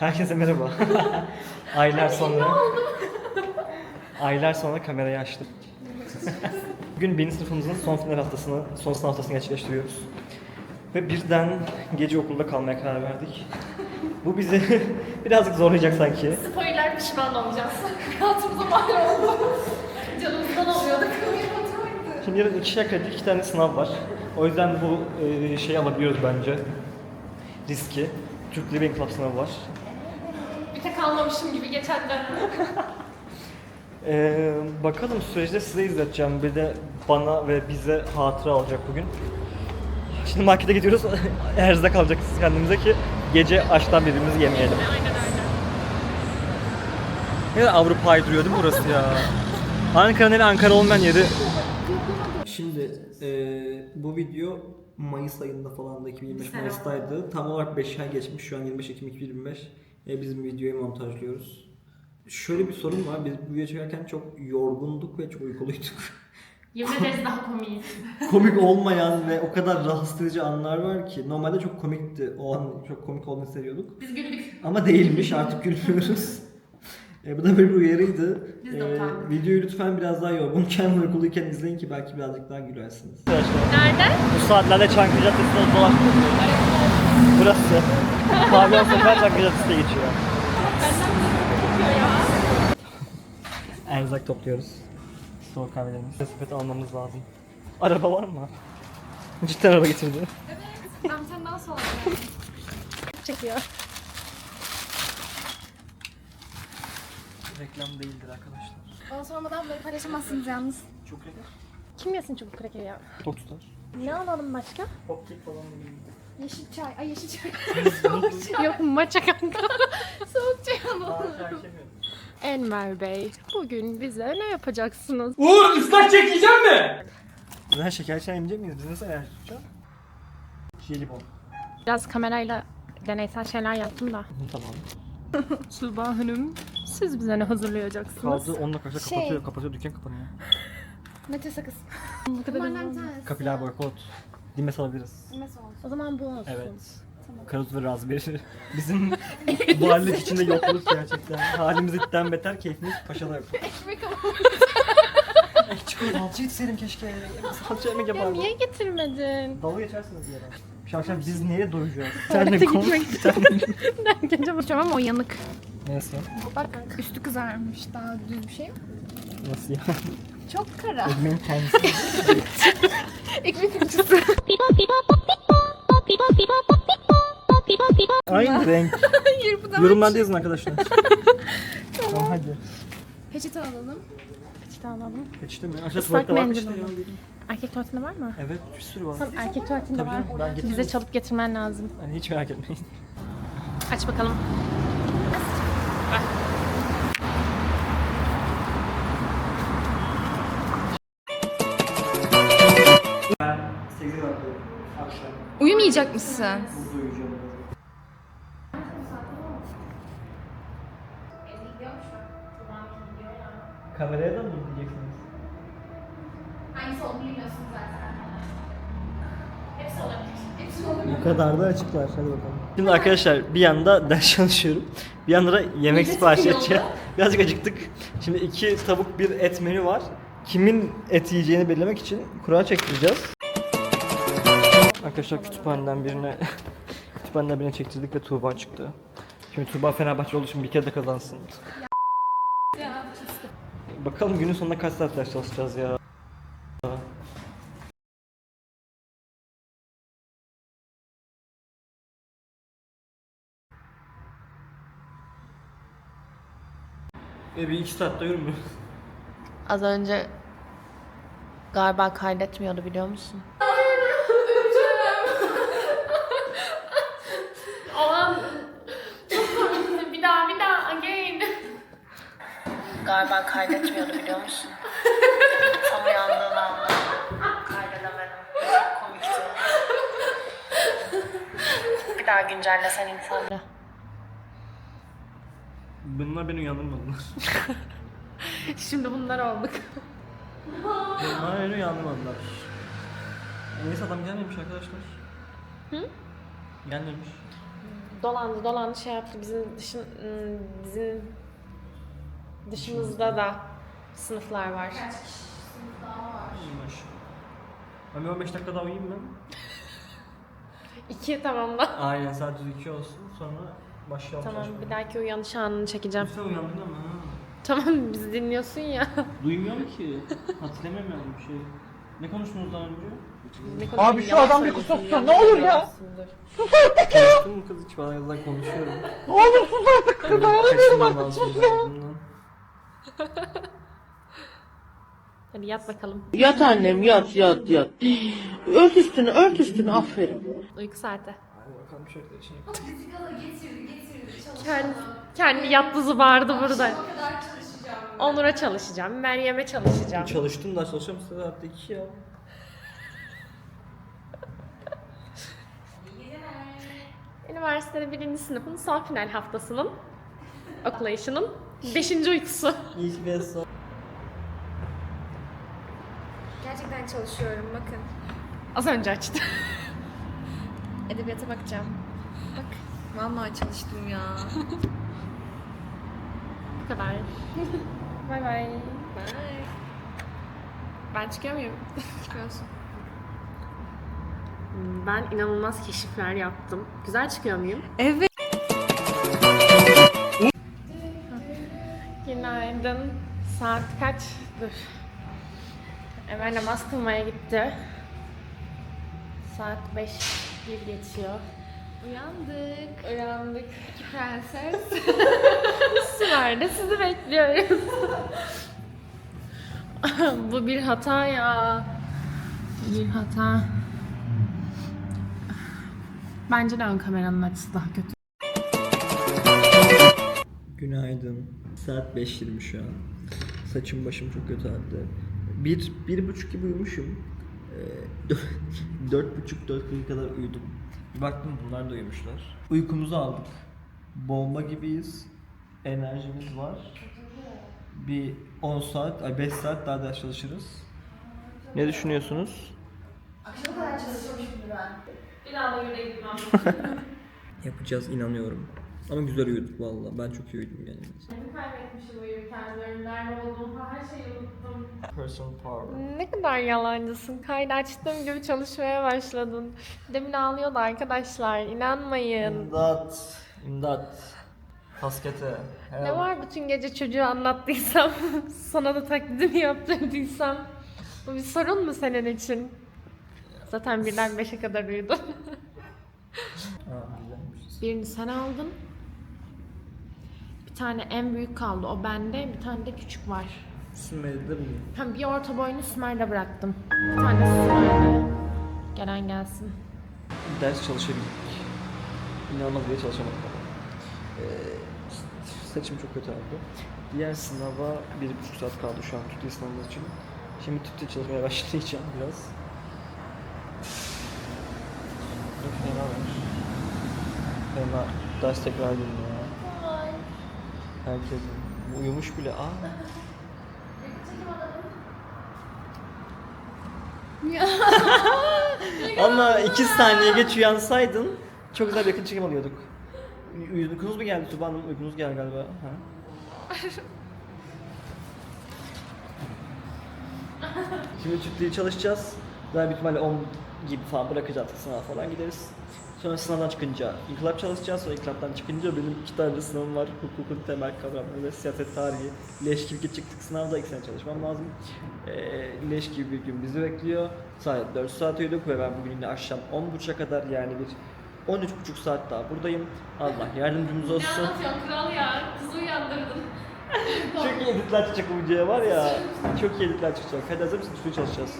Herkese merhaba. Aylar sonra. Aylar sonra kamerayı açtım. Bugün birinci sınıfımızın son final haftasını, son sınav haftasını gerçekleştiriyoruz. Ve birden gece okulda kalmaya karar verdik. Bu bizi birazcık zorlayacak sanki. Spoiler pişman olacağız. Hayatımıza mal oldu. Canımızdan alıyorduk. Şimdi yarın ikişer kredi iki tane sınav var. O yüzden bu e, şeyi alabiliyoruz bence. Riski. Türk Living Club sınavı var. Bir tek almamışım gibi geçen dönem. Ee, bakalım süreçte size izleteceğim. Bir de bana ve bize hatıra olacak bugün. Şimdi markete gidiyoruz. Erzde kalacağız kendimize ki gece açtan birbirimizi yemeyelim. Aynen öyle. Ne kadar Avrupa'yı duruyor değil mi burası ya? Ankara'nın en Ankara olmayan yeri. Şimdi e, bu video Mayıs ayında falan da 2025 Sene Mayıs'taydı. Tam olarak 5 ay geçmiş. Şu an 25 Ekim 2025. E, biz bu videoyu montajlıyoruz. Şöyle bir sorun var. Biz bu videoyu çekerken çok yorgunduk ve çok uykuluyduk. Yemin ederiz daha komiyiz. komik olmayan ve o kadar rahatsız edici anlar var ki. Normalde çok komikti. O an çok komik olduğunu seviyorduk. Biz güldük. Ama değilmiş artık gülmüyoruz. E, bu da bir uyarıydı. Biz de E, utandık. videoyu lütfen biraz daha yorgunken ve uykuluyken izleyin ki belki birazcık daha gülersiniz. Nerede? Bu saatlerde Çankırı Caddesi'nde dolaşmıyor. Burası. Pavyon Sefer Çankırı Caddesi'ne geçiyor. Erzak topluyoruz. Soğuk kahvelerimizi. Sepet almamız lazım. Araba var mı? Cidden araba getirdi. Ben sen daha sonra. Çekiyor. Reklam değildir arkadaşlar. Ondan sormadan böyle paylaşamazsınız yalnız. Çok reklam. Kim yesin çubuk krekeri ya? Çok tutar. Ne alalım başka? Popkek falan değil. Yeşil çay, ay yeşil çay. Yok maça kanka. Soğuk çay alalım. Çerçemiyorum. Enver Bey, bugün bize ne yapacaksınız? Uğur ıslak çekeceğim mi? Zaten şeker çay yemeyecek miyiz? Biz nasıl enerji tutacağız? Jelibon. Biraz kamerayla deneysel şeyler yaptım da. Tamam. Suba Hanım, siz bize ne hazırlayacaksınız? Kaldı 10 dakika Şey- kapatıyor, kapatıyor, dükkan kapanıyor. Mete sakız. Bu kadar. Kapiler boykot. Dimes alabiliriz. Nasıl olsun? O zaman bu olsun. Evet. Karot ve raspberry. Bizim varlık içinde yokluk gerçekten. Halimiz itten beter, keyfimiz paşada yok. Ekmek. Eh çıkıyor, salça yetseydim keşke. Salça yemek Ya yapardım. niye getirmedin? Dalga geçersiniz diye ben. Şu akşam biz neye doyacağız? Tuvalete gitmek tane- Gece bakacağım ama o yanık. Neyse. Bak üstü kızarmış. Daha düz bir şey mi? Nasıl ya? Çok kara. Ekmeğin kendisi. Ekmek fırçası. Aynı renk. Yorumlarda yazın arkadaşlar. tamam hadi. Peçete alalım. İşte alalım. Geçti mi? Aşağı Islak tuvalette var mendil ya. alalım. Erkek tuvaletinde var mı? Evet bir sürü var. Tamam erkek tuvaletinde Tabii var. canım, ben getiririm. Bize çalıp getirmen lazım. Yani hiç merak etmeyin. Aç bakalım. Uyumayacak mısın? Kameraya da mı izleyeceksiniz? Hangisi olduğunu bilmiyorsun zaten. Hepsi olabilir. Hepsi olabilir. Bu kadar da açıklar. Hadi bakalım. Şimdi arkadaşlar bir yanda ders çalışıyorum. Bir yanda da yemek sipariş edeceğim. Birazcık acıktık. Şimdi iki tavuk bir et menü var. Kimin et yiyeceğini belirlemek için kura çektireceğiz. Arkadaşlar kütüphaneden birine kütüphaneden birine çektirdik ve Tuğba çıktı. Şimdi Tuğba Fenerbahçe olduğu için bir kere de kazansın. Bakalım günün sonunda kaç saat ders çalışacağız ya. E bir iki saat doyurur mu? Az önce galiba kaydetmiyordu biliyor musun? Olan bir daha bir daha again. Galiba kaydetmiyordu biliyor musun? Tam uyandığın anda kaydedemedim. Çok komikti. Bir daha güncellesen insanları. Bunlar beni uyandırmadılar. Şimdi bunlar olduk. Bunlar beni uyandırmadılar. Neyse adam gelmemiş arkadaşlar. Hı? Gelmemiş. dolandı dolandı şey yaptı bizim dışın bizim dışımızda da sınıflar var. Kaç kişi sınıf daha var? İyi maşallah. Ben bir 15 dakika daha uyuyayım ben. İki tamamla. Aynen saat düz 2 olsun sonra başlayalım. Tamam çalışmaya. bir dahaki uyanış anını çekeceğim. Lütfen uyandın ama ha. Tamam bizi dinliyorsun ya. Duymuyorum ki. Hatırlamıyorum bir şey. Ne konuştunuz daha önce? Ne Abi şu adam bir sussun, ne olur ya. Konuştun mu kız hiç bana yazıdan konuşuyorum. Oğlum sus artık kız Kaçınmam lazım bundan. Hadi yat bakalım. Yat annem yat yat yat. Ört üstünü ört üstünü aferin. Uyku saati. Bakalım şöyle şey. Kendi, kendi yattı zıbardı burada. Onur'a çalışacağım, Meryem'e çalışacağım. Çalıştım da sosyal medyada saatte 2 ya. Üniversitede birinci sınıfın son final haftasının okulayışının beşinci uykusu. İyi ki ben sağ Gerçekten çalışıyorum bakın. Az önce açtı. Edebiyata bakacağım. Bak. Vallahi çalıştım ya. Bu kadar. bay bay. Bye. Ben çıkıyor muyum? Çıkıyorsun. Ben inanılmaz keşifler yaptım. Güzel çıkıyor muyum? Evet. Günaydın. Saat kaç? Dur. Emel namaz kılmaya gitti. Saat 5 bir geçiyor. Uyandık. Uyandık. İki prenses. Nerede sizi bekliyoruz. Bu bir hata ya. Bir hata. Bence de ön kameranın açısı daha kötü. Günaydın. Saat 5.20 şu an. Saçım başım çok kötü halde. Bir, bir buçuk gibi uyumuşum. Ee, dört- buçuk, dört gibi kadar uyudum. Bir baktım bunlar da uyumuşlar. Uykumuzu aldık. Bomba gibiyiz. Enerjimiz var. Bir 10 saat, ay 5 saat daha ders çalışırız. Ne düşünüyorsunuz? Akşama kadar çalışıyorum şimdi ben. Bir daha da yürüye gitmem. Yapacağız inanıyorum. Ama güzel uyuduk valla. Ben çok iyi uyudum yani. Kendimi kaybetmişim uyurken. Diyorum nerede olduğumu her şeyi unuttum. Personal power. Ne kadar yalancısın. Kaydı açtığım gibi çalışmaya başladın. Demin ağlıyordu arkadaşlar. İnanmayın. İmdat. İmdat. Kaskete. Ne var bütün gece çocuğu anlattıysam, sana da taklidini yaptırdıysam. Bu bir sorun mu senin için? Zaten birden beşe kadar uyudun. Birini sen aldın. Bir tane en büyük kaldı. O bende. Bir tane de küçük var. Sümeyye'de mi? Ha, bir orta boyunu Sümer'de bıraktım. Bir tane Sümer'de. Gelen gelsin. Ders çalışabildik. İnanılmaz diye çalışamadık ama. Ee, saçım çok kötü oldu. Diğer sınava bir buçuk saat kaldı şu an TÜTÜ sınavımız için. Şimdi TÜTÜ çalışmaya başlayacağım biraz. Fena var. Fena ders tekrar dinliyor. Herkes uyumuş bile. Aa. Ama iki saniye geç uyansaydın çok güzel bir yakın çekim alıyorduk. Uykunuz mu geldi Tuba Hanım? Uykunuz geldi galiba. Ha? Şimdi çiftliği çalışacağız. Daha büyük ihtimalle 10 gibi falan bırakacağız sınav falan gideriz. Sonra sınavdan çıkınca inkılap çalışacağız. Sonra inkılaptan çıkınca benim iki tane sınavım var. Hukukun temel kavramları, siyaset tarihi. Leş gibi çıktık sınavda iki sene çalışmam lazım. Ee, leş gibi bir gün bizi bekliyor. Saat 4 saat uyuduk ve ben bugün yine akşam 10.30'a kadar yani bir 13.5 saat daha buradayım. Allah yardımcımız olsun. anlatıyorsun kral ya? Kızı uyandırdın. Çok iyi editler çıkacak bu videoya var ya. Çok iyi editler çıkacak. Hadi hazır mısın? Şunu çalışacağız.